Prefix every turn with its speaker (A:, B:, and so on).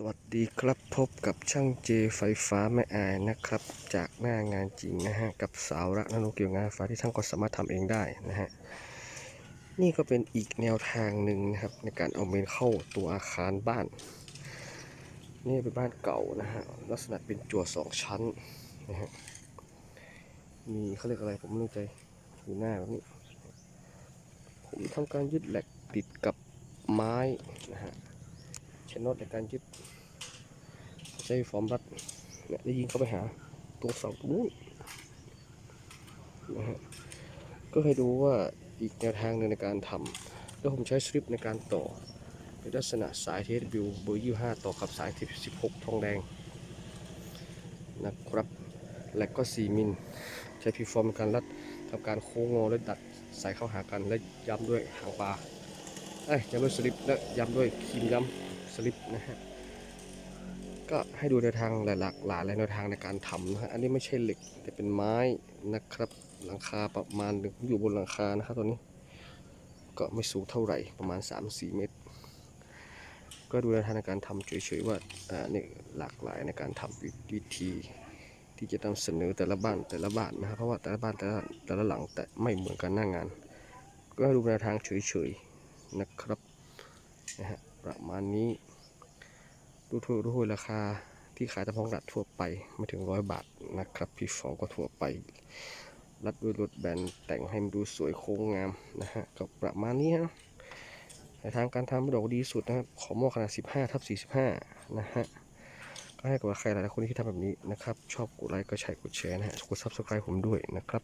A: สวัสดีครับพบกับช่างเจไฟฟ้าแม่อายนะครับ จากหน้างานจริงนะฮะ กับสาวระนาโนเกี่ยวงานไฟฟ้าที่ท่านก็สามารถทำเองได้นะฮะ นี่ก็เป็นอีกแนวทางหนึ่งนะครับ ในการเอาเมนเข้าตัวอาคารบ้าน นี่เป็นบ้านเก่านะฮะ ลักษณะเป็นจั่วสองชั้นนะฮะมีเขาเรียกอะไรผมไม่รู้ใจอยู่หน้าแบบนี้ ผมทำการยึดแหลกติดกับไม้นะฮะ ใช้น็อตในการยึดใช้ฟอร์มรัดเนี่ยได้ยิงเข้าไปหาตัวเสาตรงนู้นนะฮะก็ให้ดูว่าอีกแนวทางหนึ่งในการทำแล้วผมใช้สลิปในการต่อเป็นลักษณะสาย TSW เบอร์25 ต่อกับสายที่16 ทองแดงนะครับ และก็ 4 มิล ใช้พีฟอร์มในการรัดทำการโค้งงอและดัดสายเข้าหากันและย้ำด้วยหางปลาเอ้ยย้ำด้วยสลิปและย้ำด้วยครีมย้ำ ลิปนะฮะก็ให้ดูแนวทางหลากหลายและแนวทางในการทำนะฮะอันนี้ไม่ใช่เหล็กแต่เป็นไม้นะครับหลังคาประมาณหนึ่งอยู่บนหลังคานะครับตอนนี้ก็ไม่สูงเท่าไหร่ประมาณ 3-4 เมตร ก็ดูแนวทางในการทำเฉยๆว่าอ่านี่หลากหลายในการทำวิธีที่จะนำเสนอแต่ละบ้านแต่ละบ้านนะครับเพราะว่าแต่ละบ้านแต่ละแต่ละหลังแต่ไม่เหมือนกันหน้างาน ก็ดูแนวทางเฉยๆนะครับนะฮะ ประมาณนี้ดูถูกดูถูกราคาที่ขายตะพองรัดทั่วไปไม่ถึงร้อยบาทนะครับพี่ฟองก็ทั่วไป รัดด้วยรถแบนแต่งให้มันดูสวยโค้งงามนะฮะก็ประมาณนี้นะในทางการทำดอกดีสุดนะครับขอมอขนาด 15ทับ45 นะฮะก็ให้กับใครหลายๆคนที่ทำแบบนี้นะครับ ชอบกดไลค์ก็ใช้กดแชร์นะฮะกด subscribe ผมด้วยนะครับ